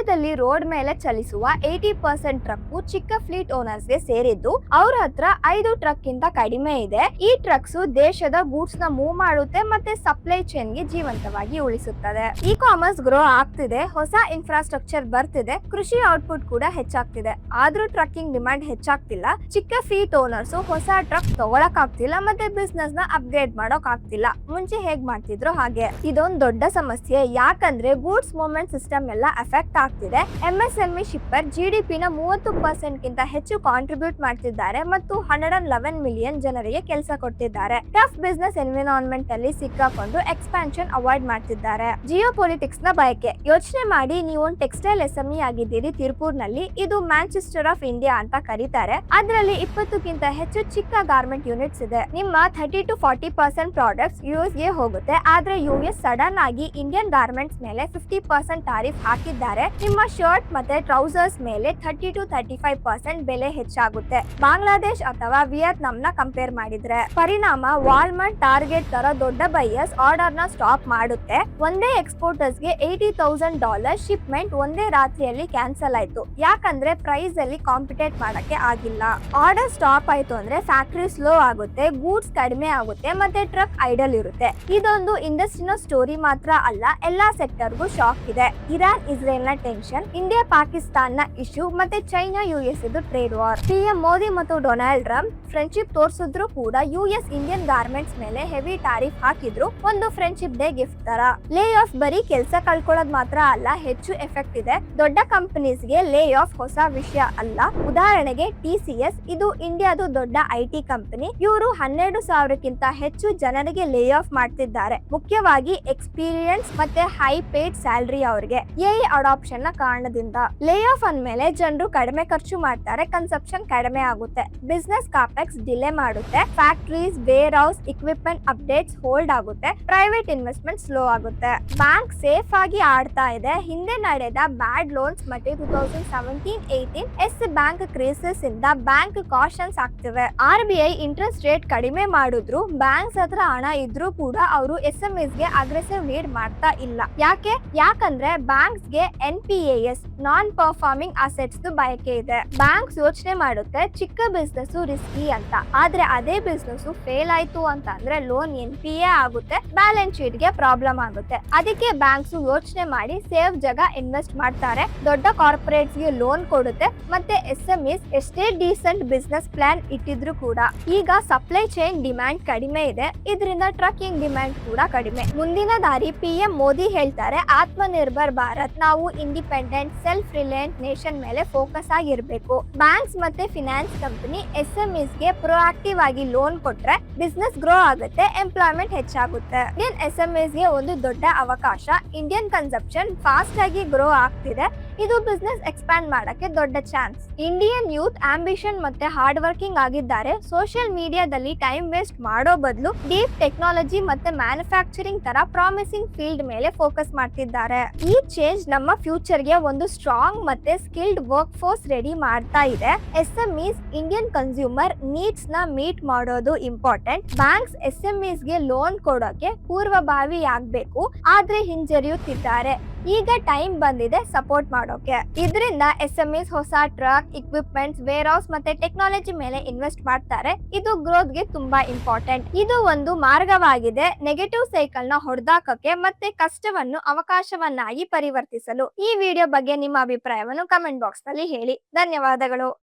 ಇಂಡಿಯಾದಲ್ಲಿ ರೋಡ್ ಮೇಲೆ ಚಲಿಸುವ ಏಯ್ಟಿ ಪರ್ಸೆಂಟ್ ಟ್ರಕ್ ಚಿಕ್ಕ ಫ್ಲೀಟ್ ಓನರ್ಸ್ಗೆ ಸೇರಿದ್ದು, ಅವ್ರ ಹತ್ರ ಐದು ಟ್ರಕ್ ಗಿಂತ ಕಡಿಮೆ ಇದೆ. ಈ ಟ್ರಕ್ಸ್ ದೇಶದ ಗೂಡ್ಸ್ನ ಮೂವ್ ಮಾಡುತ್ತೆ ಮತ್ತೆ ಸಪ್ಲೈ ಚೈನ್ಗೆ ಜೀವಂತವಾಗಿ ಉಳಿಸುತ್ತದೆ. ಇ ಕಾಮರ್ಸ್ ಗ್ರೋ ಆಗ್ತಿದೆ, ಹೊಸ ಇನ್ಫ್ರಾಸ್ಟ್ರಕ್ಚರ್ ಬರ್ತಿದೆ, ಕೃಷಿ ಔಟ್ಪುಟ್ ಕೂಡ ಹೆಚ್ಚಾಗ್ತಿದೆ. ಆದ್ರೂ ಟ್ರಕ್ಕಿಂಗ್ ಡಿಮ್ಯಾಂಡ್ ಹೆಚ್ಚಾಗ್ತಿಲ್ಲ. ಚಿಕ್ಕ ಫ್ಲೀಟ್ ಓನರ್ಸ್ ಹೊಸ ಟ್ರಕ್ ತಗೊಳಕ್ ಆಗ್ತಿಲ್ಲ ಮತ್ತೆ ಬಿಸ್ನೆಸ್ನ ಅಪ್ಗ್ರೇಡ್ ಮಾಡೋಕ್ ಆಗ್ತಿಲ್ಲ ಮುಂಚೆ ಹೇಗ್ ಮಾಡ್ತಿದ್ರು ಹಾಗೆ. ಇದೊಂದ್ ದೊಡ್ಡ ಸಮಸ್ಯೆ. ಯಾಕಂದ್ರೆ ಗೂಡ್ಸ್ ಮೂವ್ಮೆಂಟ್ ಸಿಸ್ಟಮ್ ಎಲ್ಲ ಎಫೆಕ್ಟ್ ಆಗ್ತಿದೆ. ಎಂಎಸ್ಎಂಇ ಶಿಪ್ಪರ್ ಜಿಡಿಪಿ ನ ಮೂವತ್ತು ಪರ್ಸೆಂಟ್ಗಿಂತ ಹೆಚ್ಚು ಕಾಂಟ್ರಿಬ್ಯೂಟ್ ಮಾಡ್ತಿದ್ದಾರೆ ಮತ್ತು ಹಂಡ್ರೆಡ್ ಅಂಡ್ ಲೆವೆನ್ ಮಿಲಿಯನ್ ಜನರಿಗೆ ಕೆಲಸ ಕೊಟ್ಟಿದ್ದಾರೆ ಟಫ್ ಬಿಸ್ನೆಸ್ ಎನ್ವಿರಾನ್ಮೆಂಟ್ ಅಲ್ಲಿ ಸಿಕ್ಕಾಕೊಂಡು ಎಕ್ಸ್ಪಾನ್ಷನ್ ಅವಾಯ್ಡ್ ಮಾಡ್ತಿದ್ದಾರೆ. ಜಿಯೋ ಪೊಲಿಟಿಕ್ಸ್ನ ಬಯಕೆ. ಯೋಚನೆ ಮಾಡಿ ನೀವು ಒಂದು ಟೆಕ್ಸ್ಟೈಲ್ ಎಸ್ಎಂಇ ಆಗಿದ್ದೀರಿ ತಿರುಪೂರ್ನಲ್ಲಿ ಇದು ಮ್ಯಾಂಚೆಸ್ಟರ್ ಆಫ್ ಇಂಡಿಯಾ ಅಂತ ಕರೀತಾರೆ. ಅದರಲ್ಲಿ ಇಪ್ಪತ್ತಕ್ಕಿಂತ ಹೆಚ್ಚು ಚಿಕ್ಕ ಗಾರ್ಮೆಂಟ್ ಯೂನಿಟ್ಸ್ ಇದೆ. ನಿಮ್ಮ thirty to forty percent products ಯುಎಸ್ಗೆ ಹೋಗುತ್ತೆ. ಆದ್ರೆ ಯುಎಸ್ ಸಡನ್ ಆಗಿ ಇಂಡಿಯನ್ ಗಾರ್ಮೆಂಟ್ಸ್ ಮೇಲೆ ಫಿಫ್ಟಿ ಪರ್ಸೆಂಟ್ ಟಾರಿಫ್ ಹಾಕಿದ್ದಾರೆ. ನಿಮ್ಮ ಶರ್ಟ್ ಮತ್ತೆ ಟ್ರೌಸರ್ಸ್ ಮೇಲೆ thirty to thirty five percent ಬೆಲೆ ಹೆಚ್ಚಾಗುತ್ತೆ. ಬಾಂಗ್ಲಾದೇಶ್ ಅಥವಾ ವಿಯತ್ನಾಂನ ಕಂಪೇರ್ ಮಾಡಿದ್ರೆ, ಪರಿಣಾಮ ವಾಲ್ಮಾರ್ಟ್, ಟಾರ್ಗೆಟ್ ತರ ದೊಡ್ಡ ಬೈಯರ್ಸ್ ಆರ್ಡರ್ನ ಸ್ಟಾಪ್ ಮಾಡುತ್ತೆ. ಒಂದೇ ಎಕ್ಸ್ಪೋರ್ಟರ್ಸ್ಗೆ ಏಯ್ಟಿ ತೌಸಂಡ್ ಡಾಲರ್ ಶಿಪ್ಮೆಂಟ್ ಒಂದೇ ರಾತ್ರಿಯಲ್ಲಿ ಕ್ಯಾನ್ಸಲ್ ಆಯ್ತು. ಯಾಕಂದ್ರೆ ಪ್ರೈಸ್ ಅಲ್ಲಿ ಕಾಂಪಿಟೇಟ್ ಮಾಡಕ್ಕೆ ಆಗಿಲ್ಲ. ಆರ್ಡರ್ ಸ್ಟಾಪ್ ಆಯ್ತು ಅಂದ್ರೆ ಫ್ಯಾಕ್ಟ್ರಿ ಸ್ಲೋ ಆಗುತ್ತೆ ಗೂಡ್ಸ್ ಕಡಿಮೆ ಆಗುತ್ತೆ ಮತ್ತೆ ಟ್ರಕ್ ಐಡಲ್ ಇರುತ್ತೆ. ಇದೊಂದು ಇಂಡಸ್ಟ್ರಿನ ಸ್ಟೋರಿ ಮಾತ್ರ ಅಲ್ಲ, ಎಲ್ಲಾ ಸೆಕ್ಟರ್ಗೂ ಶಾಕ್ ಇದೆ. ಇರಾನ್ ಇಸ್ರೇಲ್ನ ಟೆನ್ಷನ್ ಇಂಡಿಯಾ ಪಾಕಿಸ್ತಾನ ಇಶ್ಯೂ ಮತ್ತೆ ಚೈನಾ ಯು ಎಸ್ ಇದು ಟ್ರೇಡ್ ವಾರ್ ಪಿಎಂ ಮೋದಿ ಮತ್ತು ಡೊನಾಲ್ಡ್ ಟ್ರಂಪ್ ಫ್ರೆಂಡ್ಶಿಪ್ ತೋರಿಸಿದ್ರು ಕೂಡ ಯು ಎಸ್ ಇಂಡಿಯನ್ ಗಾರ್ಮೆಂಟ್ಸ್ ಮೇಲೆ ಹೆವಿ ಟಾರಿಫ್ ಹಾಕಿದ್ರು. ಒಂದು ಫ್ರೆಂಡ್ಶಿಪ್ ಡೇ ಗಿಫ್ಟ್ ತರ. ಲೇ ಆಫ್ ಬರೀ ಕೆಲಸ ಕಳ್ಕೊಳ್ಳೋದು ಮಾತ್ರ ಅಲ್ಲ, ಹೆಚ್ಚು ಎಫೆಕ್ಟ್ ಇದೆ. ದೊಡ್ಡ ಕಂಪನೀಸ್ಗೆ ಲೇ ಆಫ್ ಹೊಸ ವಿಷಯ ಅಲ್ಲ. ಉದಾಹರಣೆಗೆ ಟಿ ಸಿ ಎಸ್ ಇದು ಇಂಡಿಯಾದು ದೊಡ್ಡ ಐ ಟಿ ಕಂಪನಿ ಇವರು ಹನ್ನೆರಡು ಸಾವಿರಕ್ಕಿಂತ ಹೆಚ್ಚು ಜನರಿಗೆ ಲೇ ಆಫ್ ಮಾಡ್ತಿದ್ದಾರೆ. ಮುಖ್ಯವಾಗಿ ಎಕ್ಸ್ಪೀರಿಯನ್ಸ್ ಮತ್ತೆ ಹೈ ಪೇಡ್ ಸ್ಯಾಲರಿ ಅವ್ರಿಗೆ. ಎ ಅಡಾಪ್ಷನ್ ನ ಕಾರಣದಿಂದ ಲೇ ಆಫ್ ಅಂದ್ಮೇಲೆ ಜನರು ಕಡಿಮೆ ಖರ್ಚು ಮಾಡ್ತಾರೆ ಕನ್ಸಪ್ಷನ್ ಕಡಿಮೆ ಆಗುತ್ತೆ. ಬಿಸ್ನೆಸ್ ಕಾಪೆಕ್ಸ್ ಡಿಲೇ ಮಾಡುತ್ತೆ factories warehouse equipment updates hold ಆಗುತ್ತೆ ಪ್ರೈವೇಟ್ ಇನ್ವೆಸ್ಟ್ಮೆಂಟ್ ಸ್ಲೋ ಆಗುತ್ತೆ. ಬ್ಯಾಂಕ್ ಸೇಫ್ ಆಗಿ ಆಡ್ತಾ ಇದೆ. ಹಿಂದೆ ನಡೆದ ಬ್ಯಾಡ್ ಲೋನ್ಸ್ ಮತ್ತೆ two thousand seventeen eighteen S bank crisis ಇಂದ bank cautious ಆಗ್ತಿವೆ. R B I interest rate ಕಡಿಮೆ ಮಾಡಿದ್ರು ಬ್ಯಾಂಕ್ಸ್ ಹತ್ರ ಹಣ ಇದ್ರೂ ಕೂಡ ಅವರು ಎಸ್ ಎಂ ಎಸ್ಗೆ ಅಗ್ರೆಸಿವ್ ಲೀಡ್ ಮಾಡ್ತಾ ಇಲ್ಲ. ಯಾಕೆ? ಯಾಕಂದ್ರೆ ಬ್ಯಾಂಕ್ಸ್ಗೆ N P S non performing assets ಬಯಕೆ ಇದೆ. ಬ್ಯಾಂಕ್ಸ್ ಯೋಚನೆ ಮಾಡುತ್ತೆ, ಚಿಕ್ಕ ಬಿಸ್ನೆಸ್ ರಿಸ್ಕಿ ಅಂತ. ಆದ್ರೆ ಅದೇ ಬಿಸ್ನೆಸ್ ಫೇಲ್ ಆಯ್ತು ಅಂತ ಅಂದ್ರೆ ಲೋನ್ ಎನ್ ಪಿ ಎ ಆಗುತ್ತೆ ಬ್ಯಾಲೆನ್ಸ್ ಶೀಟ್ಗೆ ಪ್ರಾಬ್ಲಮ್ ಆಗುತ್ತೆ. ಅದಕ್ಕೆ ಬ್ಯಾಂಕ್ಸ್ ಯೋಚನೆ ಮಾಡಿ ಸೇಫ್ ಜಾಗ ಇನ್ವೆಸ್ಟ್ ಮಾಡ್ತಾರೆ. ದೊಡ್ಡ ಕಾರ್ಪೊರೇಟ್ಸ್ಗೆ ಲೋನ್ ಕೊಡುತ್ತೆ, ಮತ್ತೆ ಎಸ್ ಎಂ ಇಸ್ ಎಷ್ಟೇ ಡೀಸೆಂಟ್ ಬಿಸ್ನೆಸ್ ಪ್ಲಾನ್ ಇಟ್ಟಿದ್ರು ಕೂಡ. ಈಗ ಸಪ್ಲೈ ಚೈನ್ ಡಿಮ್ಯಾಂಡ್ ಕಡಿಮೆ ಇದೆ, ಇದರಿಂದ ಟ್ರಕ್ಕಿಂಗ್ ಡಿಮ್ಯಾಂಡ್ ಕೂಡ ಕಡಿಮೆ. ಮುಂದಿನ ದಾರಿ ಪಿ ಎಂ ಮೋದಿ ಹೇಳ್ತಾರೆ, ಆತ್ಮನಿರ್ಭರ್ ಭಾರತ್. ನಾವು ಇಂಡಿಪೆಂಡೆಂಟ್ ಸೆಲ್ಫ್ ರಿಲಯಂಟ್ ನೇಷನ್ ಮೇಲೆ ಫೋಕಸ್ ಆಗಿರ್ಬೇಕು. ಬ್ಯಾಂಕ್ಸ್ ಮತ್ತೆ ಫಿನಾನ್ಸ್ ಕಂಪನಿ ಎಸ್ ಎಂ ಗೆ ಪ್ರೊಆಕ್ಟಿವ್ ಆಗಿ ಲೋನ್ ಕೊಟ್ರೆ ಬಿಸ್ನೆಸ್ ಗ್ರೋ ಆಗುತ್ತೆ ಎಂಪ್ಲಾಯ್ಮೆಂಟ್ ಹೆಚ್ಚಾಗುತ್ತೆ. ಇಂಡಿಯನ್ ಎಸ್ ಎಂ ಗೆ ಒಂದು ದೊಡ್ಡ ಅವಕಾಶ. ಇಂಡಿಯನ್ ಕನ್ಸಪ್ಷನ್ ಫಾಸ್ಟ್ ಆಗಿ ಗ್ರೋ ಆಗ್ತಿದೆ. ಇದು ಬಿಸ್ನೆಸ್ ಎಕ್ಸ್ಪ್ಯಾಂಡ್ ಮಾಡಕ್ಕೆ ದೊಡ್ಡ ಚಾನ್ಸ್ ಇಂಡಿಯನ್ ಯೂತ್ ಆಂಬಿಷನ್ ಮತ್ತೆ ಹಾರ್ಡ್ ವರ್ಕಿಂಗ್ ಆಗಿದ್ದಾರೆ. ಸೋಷಿಯಲ್ ಮೀಡಿಯಾದಲ್ಲಿ ಟೈಮ್ ವೇಸ್ಟ್ ಮಾಡೋ ಬದಲು ಡೀಪ್ ಟೆಕ್ನಾಲಜಿ ಮತ್ತೆ ಮ್ಯಾನುಫ್ಯಾಕ್ಚರಿಂಗ್ ತರ ಪ್ರಾಮಿಸಿಂಗ್ ಫೀಲ್ಡ್ ಮೇಲೆ ಫೋಕಸ್ ಮಾಡ್ತಿದ್ದಾರೆ. ಈ ಚೇಂಜ್ ನಮ್ಮ ಫ್ಯೂಚರ್ಗೆ ಒಂದು ಸ್ಟ್ರಾಂಗ್ ಮತ್ತೆ ಸ್ಕಿಲ್ಡ್ ವರ್ಕ್ ಫೋರ್ಸ್ ರೆಡಿ ಮಾಡ್ತಾ ಇದೆ. S M is Indian consumer ನೀಡ್ಸ್ನ ಮೀಟ್ ಮಾಡೋದು ಇಂಪಾರ್ಟೆಂಟ್ ಬ್ಯಾಂಕ್ಸ್ ಎಸ್ ಎಂ ಗೆ ಲೋನ್ ಕೊಡೋಕೆ ಪೂರ್ವಭಾವಿ ಆಗ್ಬೇಕು ಆದ್ರೆ ಹಿಂಜರಿಯುತ್ತಿದ್ದಾರೆ. ಈಗ ಟೈಮ್ ಬಂದಿದೆ ಸಪೋರ್ಟ್ ಮಾಡೋಕೆ. ಇದರಿಂದ ಎಸ್ ಎಂ ಎಸ್ ಹೊಸ ಟ್ರಕ್ ಇಕ್ವಿಪ್ಮೆಂಟ್ಸ್ ವೇರ್ ಹೌಸ್ ಮತ್ತೆ ಟೆಕ್ನಾಲಜಿ ಮೇಲೆ ಇನ್ವೆಸ್ಟ್ ಮಾಡ್ತಾರೆ. ಇದು ಗ್ರೋತ್ಗೆ ತುಂಬಾ ಇಂಪಾರ್ಟೆಂಟ್ ಇದು ಒಂದು ಮಾರ್ಗವಾಗಿದೆ. ನೆಗೆಟಿವ್ ಸೈಕಲ್ನ ಹೊಡೆದಾಕಕ್ಕೆ ಮತ್ತೆ ಕಷ್ಟವನ್ನು, ಅವಕಾಶವನ್ನಾಗಿ ಪರಿವರ್ತಿಸಲು. ಈ ವಿಡಿಯೋ ಬಗ್ಗೆ ನಿಮ್ಮ ಅಭಿಪ್ರಾಯವನ್ನು ಕಮೆಂಟ್ ಬಾಕ್ಸ್ನಲ್ಲಿ ಹೇಳಿ. ಧನ್ಯವಾದಗಳು.